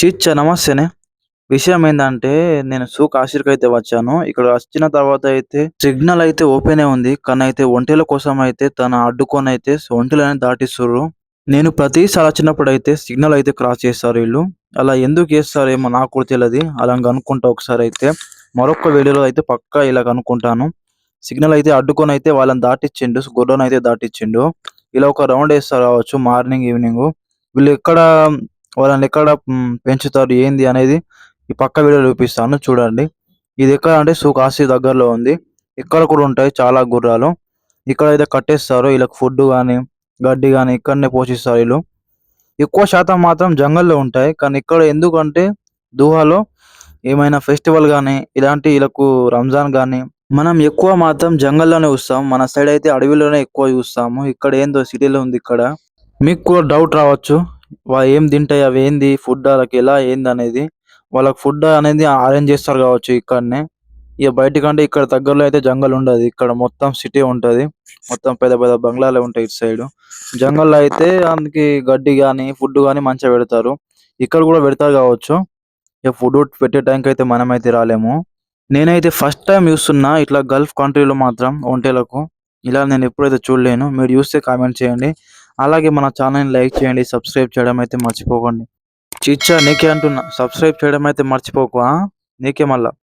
చీచ్చ నమస్తేనే. విషయం ఏంటంటే నేను సూక్ ఆశీర్కి అయితే వచ్చాను. ఇక్కడ వచ్చిన తర్వాత అయితే సిగ్నల్ అయితే ఓపెన్ ఉంది. కానీ అయితే ఒంటెల కోసం అయితే తన అడ్డుకొని అయితే ఒంటెలని దాటిస్తుర్రు. నేను ప్రతిసారి వచ్చినప్పుడు అయితే సిగ్నల్ అయితే క్రాస్ చేస్తారు వీళ్ళు. అలా ఎందుకు చేస్తారో ఏమో నాకు కూడా తెలియదు అలా కనుక్కుంటా ఒకసారి అయితే. మరొక వీడియోలో అయితే పక్కా ఇలా కనుక్కుంటాను సిగ్నల్ అయితే అడ్డుకొని అయితే వాళ్ళని దాటిచ్చిండు. గొర్రెను అయితే దాటిచ్చిండు. ఇలా ఒక రౌండ్ వేస్తారు కావచ్చు మార్నింగ్ ఈవినింగ్. వీళ్ళు ఎక్కడ వాళ్ళని ఎక్కడ పెంచుతారు ఏంది అనేది ఈ పక్క వీడియో చూపిస్తాను చూడండి. ఇది ఎక్కడ అంటే సుకాశీ దగ్గరలో ఉంది. ఇక్కడ కూడా ఉంటాయి చాలా గుర్రాలు. ఇక్కడ అయితే కట్టేస్తారు వీళ్ళకి ఫుడ్ కానీ గడ్డి కానీ ఇక్కడనే పోషిస్తారు వీళ్ళు. ఎక్కువ శాతం మాత్రం జంగల్లో ఉంటాయి. కానీ ఇక్కడ ఎందుకంటే దూహాలో ఏమైనా ఫెస్టివల్ కానీ ఇలాంటి వీళ్ళకు రంజాన్ కానీ మనం ఎక్కువ మాత్రం జంగల్లోనే చూస్తాం. మన సైడ్ అయితే అడవిలోనే ఎక్కువ చూస్తాము. ఇక్కడ ఏందో సిటీలో ఉంది ఇక్కడ. మీకు కూడా డౌట్ రావచ్చు. ఏం తింటాయి అవి ఏంది ఫుడ్ వాళ్ళకి ఎలా ఏంది అనేది. వాళ్ళకి ఫుడ్ అనేది అరేంజ్ చేస్తారు కావచ్చు ఇక్కడనే. ఇక బయటకంటే ఇక్కడ దగ్గరలో అయితే జంగల్ ఉండదు. ఇక్కడ మొత్తం సిటీ ఉంటది. మొత్తం పెద్ద పెద్ద బంగ్లాలే ఉంటాయి ఇటు సైడ్ జంగల్లో అయితే అందుకే గడ్డి గాని ఫుడ్ గాని మంచిగా పెడతారు. ఇక్కడ కూడా పెడతారు కావచ్చు. ఇక ఫుడ్ పెట్టే టైంకి అయితే మనమైతే రాలేము. నేనైతే ఫస్ట్ టైం చూస్తున్నా ఇట్లా గల్ఫ్ కంట్రీలో మాత్రం ఒంటెలకు. ఇలా నేను ఎప్పుడైతే చూడలేను మీరు చూస్తే కామెంట్ చేయండి. అలాగే మన ఛానల్ని లైక్ చేయండి సబ్స్క్రైబ్ చేయడం అయితే మర్చిపోకండి. చిచ్చా నీకే అంటున్నా. సబ్స్క్రైబ్ చేయడం అయితే మర్చిపోకు నీకే మళ్ళా.